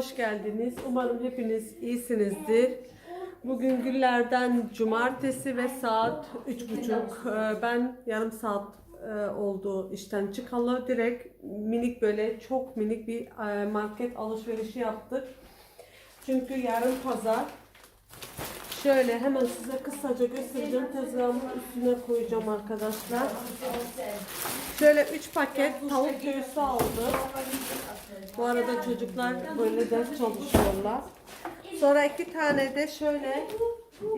hoş geldiniz. Umarım hepiniz iyisinizdir. Bugün günlerden cumartesi ve saat üç buçuk. Ee, Ben yarım saat e, oldu işten çıkalı. Direkt minik böyle çok minik bir e, market alışverişi yaptık. Çünkü yarın pazar. Şöyle hemen size kısaca göstereceğim. Tezgahımın üstüne koyacağım arkadaşlar. Şöyle 3 paket tavuk göğsü aldım. Bu arada çocuklar böyle ders çalışıyorlar. Sonra iki tane de şöyle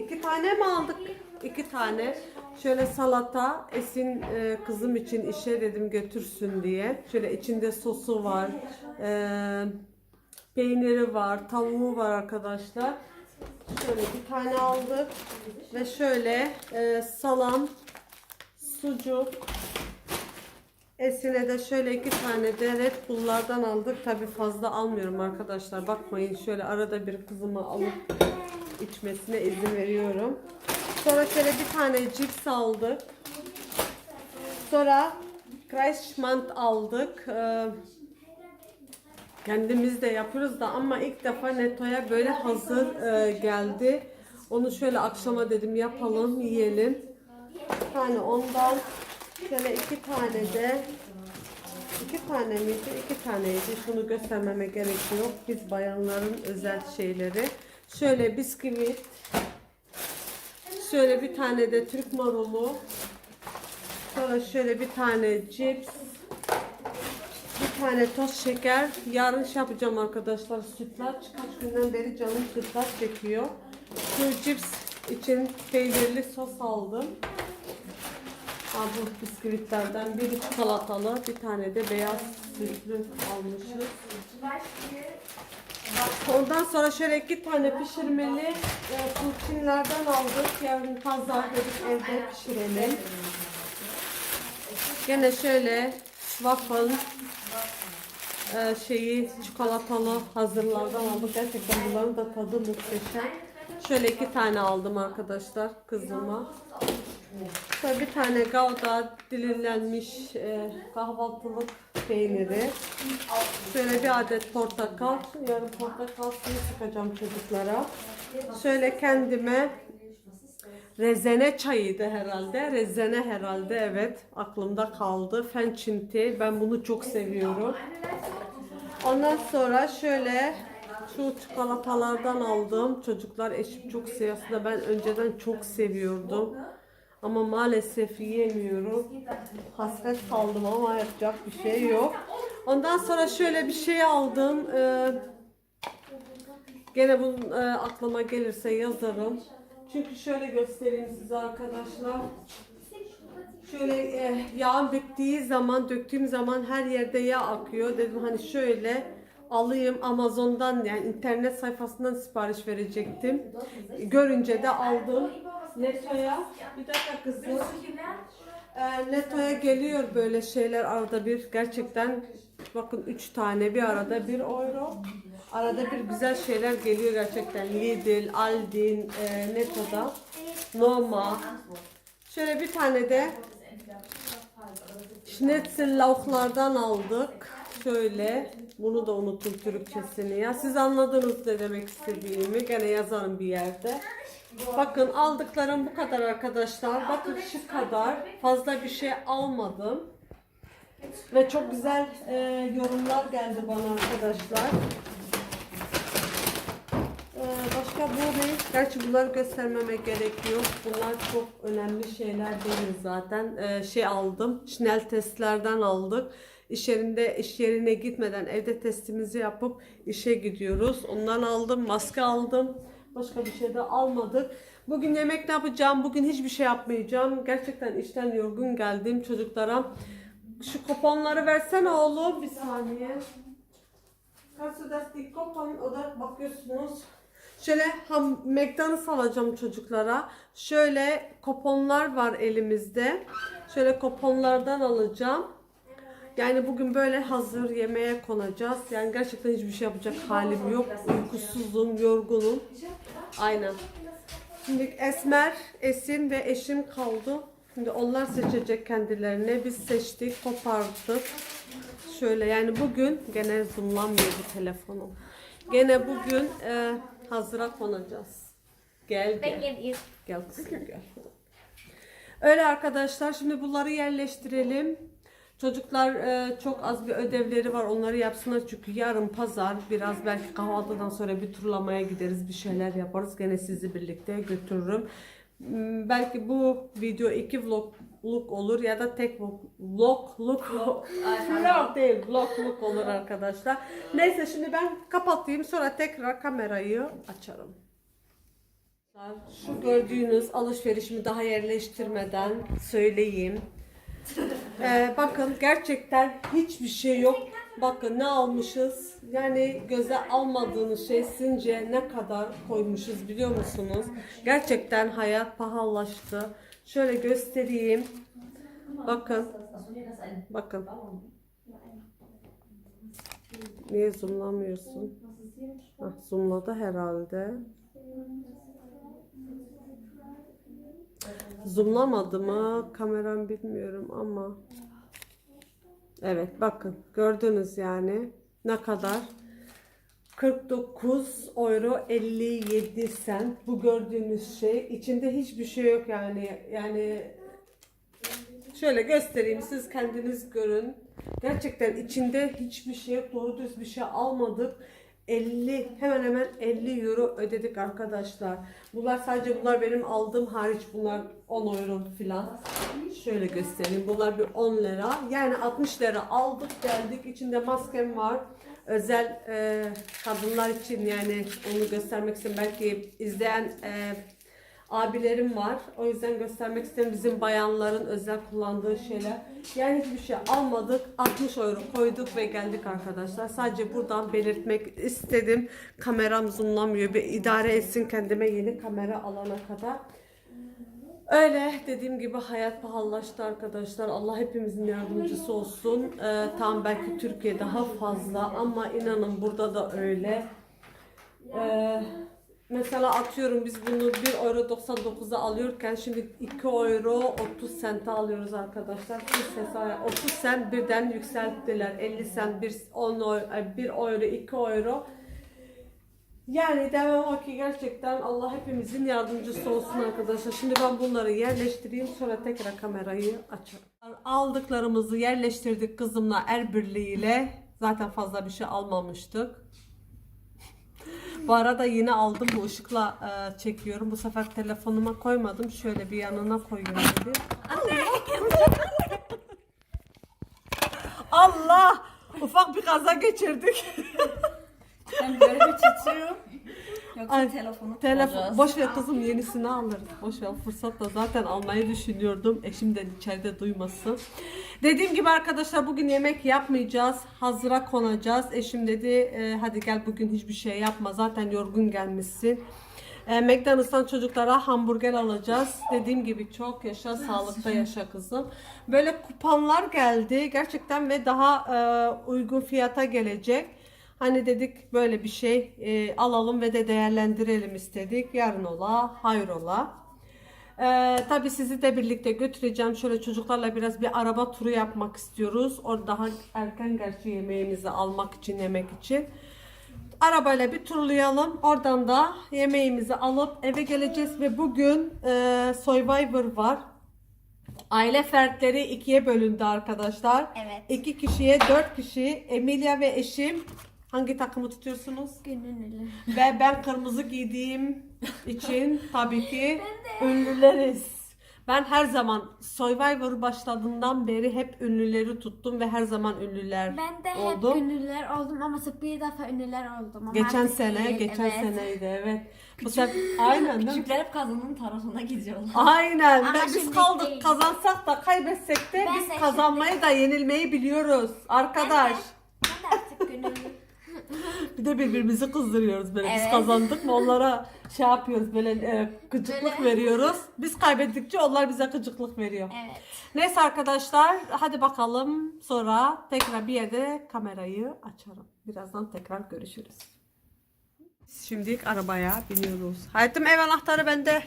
iki tane mi aldık? İki tane şöyle salata Esin e, kızım için işe dedim götürsün diye. Şöyle içinde sosu var. e, peyniri var, tavuğu var arkadaşlar. Şöyle bir tane aldık ve şöyle e, salam, sucuk, Esine de şöyle iki tane de Red Bull'lardan aldık. Tabi fazla almıyorum arkadaşlar. Bakmayın şöyle arada bir kızıma alıp içmesine izin veriyorum. Sonra şöyle bir tane cips aldık. Sonra Kreisschmand aldık. Ee, kendimiz de yapıyoruz da ama ilk defa Neto'ya böyle hazır e, geldi. Onu şöyle akşama dedim yapalım, yiyelim. Bir ondan şöyle iki tane de iki tane miydi? İki taneydi. Şunu göstermeme gerek yok. Biz bayanların özel şeyleri. Şöyle bisküvit. Şöyle bir tane de Türk marulu. Sonra şöyle bir tane cips. Tane toz şeker. Yarın şey yapacağım arkadaşlar. Sütlaç. Kaç günden beri canım sütlaç çekiyor. Şu cips için peynirli sos aldım. Ha, bu bisküvitlerden biri çikolatalı, bir tane de beyaz sütlü almışız. Ondan sonra şöyle iki tane pişirmeli e, kulçinlerden aldık. Yarın pazar dedik evde pişirelim. Gene şöyle waffle e, şeyi çikolatalı hazırlardan aldık. Gerçekten bunların da tadı muhteşem. Şöyle iki tane aldım arkadaşlar kızıma. Şöyle bir tane gavda dilimlenmiş e, kahvaltılık peyniri. Şöyle bir adet portakal. Yarın portakal suyu sıkacağım çocuklara. Şöyle kendime rezene çayıydı herhalde. Rezene herhalde evet. Aklımda kaldı. Fençinti. Ben bunu çok seviyorum. Ondan sonra şöyle şu çikolatalardan aldım. Çocuklar eşim çok seviyor. Aslında ben önceden çok seviyordum. Ama maalesef yiyemiyorum. Hasret kaldım ama yapacak bir şey yok. Ondan sonra şöyle bir şey aldım. Ee, gene bunun e, aklıma gelirse yazarım. Çünkü şöyle göstereyim size arkadaşlar. Şöyle e, yağ bittiği zaman, döktüğüm zaman her yerde yağ akıyor. Dedim hani şöyle alayım Amazon'dan yani internet sayfasından sipariş verecektim. Görünce de aldım. Neto'ya bir dakika kızım. E, Neto'ya geliyor böyle şeyler arada bir. Gerçekten bakın 3 tane bir arada 1 euro. Arada bir güzel şeyler geliyor gerçekten. Lidl, Aldi, e, Neto'da. Noma. Şöyle bir tane de Schnitzel lavuklardan aldık. Şöyle. Bunu da unuttum Türkçesini ya. Siz anladınız ne demek istediğimi. Gene yazarım bir yerde. Bakın aldıklarım bu kadar arkadaşlar. Bakın şu kadar. Fazla bir şey almadım. Ve çok güzel e, yorumlar geldi bana arkadaşlar. Başka bu ne? Gerçi bunları göstermeme gerek yok. Bunlar çok önemli şeyler değil zaten. Ee, şey aldım. Schnell testlerden aldık. İş yerinde iş yerine gitmeden evde testimizi yapıp işe gidiyoruz. Ondan aldım. Maske aldım. Başka bir şey de almadık. Bugün yemek ne yapacağım? Bugün hiçbir şey yapmayacağım. Gerçekten işten yorgun geldim çocuklara. Şu kuponları versene oğlum. Bir saniye. Das die Coupon oder bakıyorsunuz. Şöyle ham McDonald's alacağım çocuklara. Şöyle kuponlar var elimizde. Şöyle kuponlardan alacağım. Yani bugün böyle hazır yemeğe konacağız. Yani gerçekten hiçbir şey yapacak halim yok. Uykusuzum, yorgunum. Aynen. Şimdi Esmer, Esin ve eşim kaldı. Şimdi onlar seçecek kendilerine. Biz seçtik, kopardık. Şöyle yani bugün gene zoomlanmıyor bu telefonum. Gene bugün e, hazıra konacağız. Gel Ben gel. geleyim. Gel kızım gel. Öyle arkadaşlar şimdi bunları yerleştirelim. Çocuklar e, çok az bir ödevleri var onları yapsınlar çünkü yarın pazar biraz belki kahvaltıdan sonra bir turlamaya gideriz bir şeyler yaparız gene sizi birlikte götürürüm. Hmm, Belki bu video iki vlogluk olur ya da tek vlog- vlogluk vlog değil vlogluk olur arkadaşlar. Neyse şimdi ben kapatayım sonra tekrar kamerayı açarım. Şu gördüğünüz alışverişimi daha yerleştirmeden söyleyeyim. Ee, bakın gerçekten hiçbir şey yok. Bakın ne almışız. Yani göze almadığınız şey sizce ne kadar koymuşuz biliyor musunuz? Gerçekten hayat pahalılaştı. Şöyle göstereyim. Bakın. Bakın. Niye zoomlamıyorsun? Hah, zoomladı herhalde. Zoomlamadı mı? Kameram bilmiyorum ama. Evet bakın gördünüz yani ne kadar 49 euro 57 sent bu gördüğünüz şey içinde hiçbir şey yok yani yani şöyle göstereyim siz kendiniz görün gerçekten içinde hiçbir şey yok doğru düz bir şey almadık 50 hemen hemen 50 euro ödedik arkadaşlar. Bunlar sadece bunlar benim aldığım hariç bunlar 10 euro falan. Şöyle göstereyim. Bunlar bir 10 lira. Yani 60 lira aldık geldik. İçinde maskem var. Özel e, kadınlar için yani onu göstermek için belki izleyen e, abilerim var. O yüzden göstermek istedim bizim bayanların özel kullandığı şeyler. Yani hiçbir şey almadık. 60 euro koyduk ve geldik arkadaşlar. Sadece buradan belirtmek istedim. Kameram zoomlamıyor. Bir idare etsin kendime yeni kamera alana kadar. Öyle dediğim gibi hayat pahalılaştı arkadaşlar. Allah hepimizin yardımcısı olsun. Ee, tam belki Türkiye daha fazla ama inanın burada da öyle. Ee, mesela atıyorum biz bunu 1 euro 99'a alıyorken şimdi 2 euro 30 sente alıyoruz arkadaşlar. Bir ses- 30 sent birden yükselttiler. 50 sent, 1, 10 euro, 1 euro, 2 euro. Yani demem o ki gerçekten Allah hepimizin yardımcısı olsun arkadaşlar. Şimdi ben bunları yerleştireyim sonra tekrar kamerayı açarım. Aldıklarımızı yerleştirdik kızımla el birliğiyle. Zaten fazla bir şey almamıştık. Bu arada yine aldım bu ışıkla e, çekiyorum. Bu sefer telefonuma koymadım. Şöyle bir yanına koyuyorum dedim. Allah! Ufak bir kaza geçirdik. Ben böyle bir titriyorum. Yoksa Ay, telefonu Telefon, boş ver kızım yenisini alırız. Boş ver fırsatla zaten almayı düşünüyordum. Eşim de içeride duymasın. Dediğim gibi arkadaşlar bugün yemek yapmayacağız. Hazıra konacağız. Eşim dedi e, hadi gel bugün hiçbir şey yapma. Zaten yorgun gelmişsin. E, McDonald's'tan çocuklara hamburger alacağız. Dediğim gibi çok yaşa, sağlıkta yaşa kızım. Böyle kuponlar geldi gerçekten ve daha e, uygun fiyata gelecek. Hani dedik böyle bir şey e, alalım ve de değerlendirelim istedik. Yarın ola, hayrola. Ee, tabii sizi de birlikte götüreceğim. Şöyle çocuklarla biraz bir araba turu yapmak istiyoruz. Orada daha erken gerçi yemeğimizi almak için, yemek için. Arabayla bir turlayalım. Oradan da yemeğimizi alıp eve geleceğiz ve bugün e, Survivor var. Aile fertleri ikiye bölündü arkadaşlar. Evet. İki kişiye dört kişi. Emilia ve eşim. Hangi takımı tutuyorsunuz? Gönüllü. Ve ben kırmızı giydiğim için tabii ki ünlüleriz. Ben her zaman Survivor başladığından beri hep ünlüleri tuttum ve her zaman ünlüler Ben de oldum. hep ünlüler oldum ama bir defa ünlüler oldum. Ama Geçen artık sene, değil, geçen evet. seneydi evet. Bu sefer aynen değil mi? Küçükler hep kadının tarafına gidiyorlar. Aynen. Ama Ben- biz şimdi kaldık değil. kazansak da kaybetsek de Ben biz de kazanmayı da yenilmeyi biliyoruz arkadaş. Ben de, ben de artık gönüllü. Bir de birbirimizi kızdırıyoruz böyle. Biz Evet. kazandık mı onlara şey yapıyoruz böyle e, gıcıklık Böyle. veriyoruz. Biz kaybettikçe onlar bize gıcıklık veriyor. Evet. Neyse arkadaşlar hadi bakalım sonra tekrar bir yerde kamerayı açarım. Birazdan tekrar görüşürüz. Şimdi arabaya biniyoruz. Hayatım ev anahtarı bende.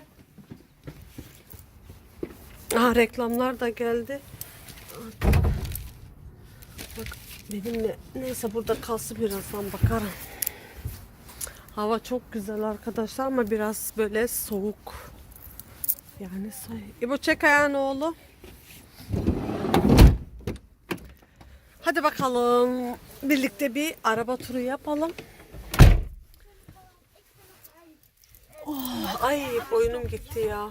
Ah reklamlar da geldi. Bak benimle neyse burada kalsın birazdan bakarım. Hava çok güzel arkadaşlar ama biraz böyle soğuk. Yani soğuk. İbo çek ayağını oğlum. Hadi bakalım. Birlikte bir araba turu yapalım. Oh, ay boynum gitti ya.